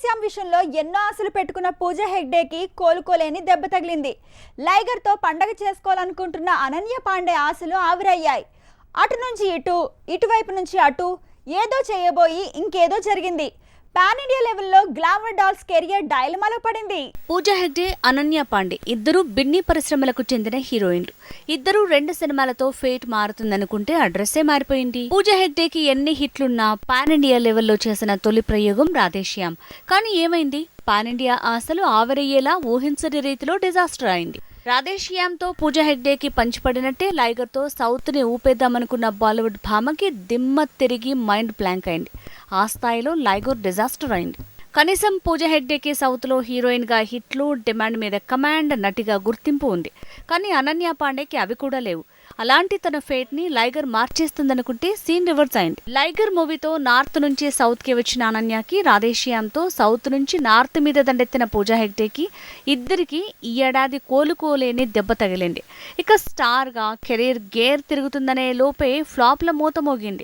రాధేశ్యామ్ విషయంలో ఎన్నో ఆశలు పెట్టుకున్న పూజ హెగ్డేకి కోలుకోలేని దెబ్బ తగిలింది. లైగర్తో పండగ చేసుకోవాలనుకుంటున్న అనన్య పాండే ఆశలు ఆవిరయ్యాయి. అటు నుంచి ఇటు ఇటువైపు నుంచి అటు ఏదో చేయబోయి ఇంకేదో జరిగింది. పాన్ ఇండియా లెవెల్లో గ్లామర్ డాల్స్ కెరియర్ డైలమాలో పడింది. పూజా హెగ్డే అనన్య పాండే ఇద్దరు బిన్నీ పరిశ్రమలకు చెందిన హీరోయిన్లు. ఇద్దరు రెండు సినిమాలతో ఫేట్ మారుతుందనుకుంటే అడ్రస్సే మారిపోయింది. పూజా హెగ్డేకి ఎన్ని హిట్లున్నా పాన్ ఇండియా లెవెల్లో చేసిన తొలి ప్రయోగం రాధేశ్యామ్. కానీ ఏమైంది? పాన్ ఇండియా ఆశలు ఆవరయ్యేలా ఊహించని రీతిలో డిజాస్టర్ అయింది. రాధేశ్యామ్తో పూజా హెగ్డేకి పంచిపడినట్టే లైగర్తో సౌత్ని ఊపేద్దామనుకున్న బాలీవుడ్ భామకి దిమ్మ తిరిగి మైండ్ బ్లాంక్ అయింది. ఆ స్థాయిలో లైగర్ డిజాస్టర్ అయింది. కనీసం పూజ హెగ్డేకి సౌత్లో హీరోయిన్గా హిట్లు డిమాండ్ మీద కమాండ్ నటిగా గుర్తింపు ఉంది. కానీ అనన్య పాండేకి అవి కూడా లేవు. అలాంటి తన ఫేట్ని లైగర్ మార్చేస్తుందనుకుంటే సీన్ రివర్స్ అయింది. లైగర్ మూవీతో నార్త్ నుంచి సౌత్కి వచ్చిన అనన్యకి రాధేశ్యామ్తో సౌత్ నుంచి నార్త్ మీద దండెత్తిన పూజా హెగ్డేకి ఇద్దరికి ఈ ఏడాది కోలుకోలేని దెబ్బ తగిలింది. ఇక స్టార్గా కెరీర్ గేర్ తిరుగుతుందనే లోపే ఫ్లాప్ల మూత మోగింది.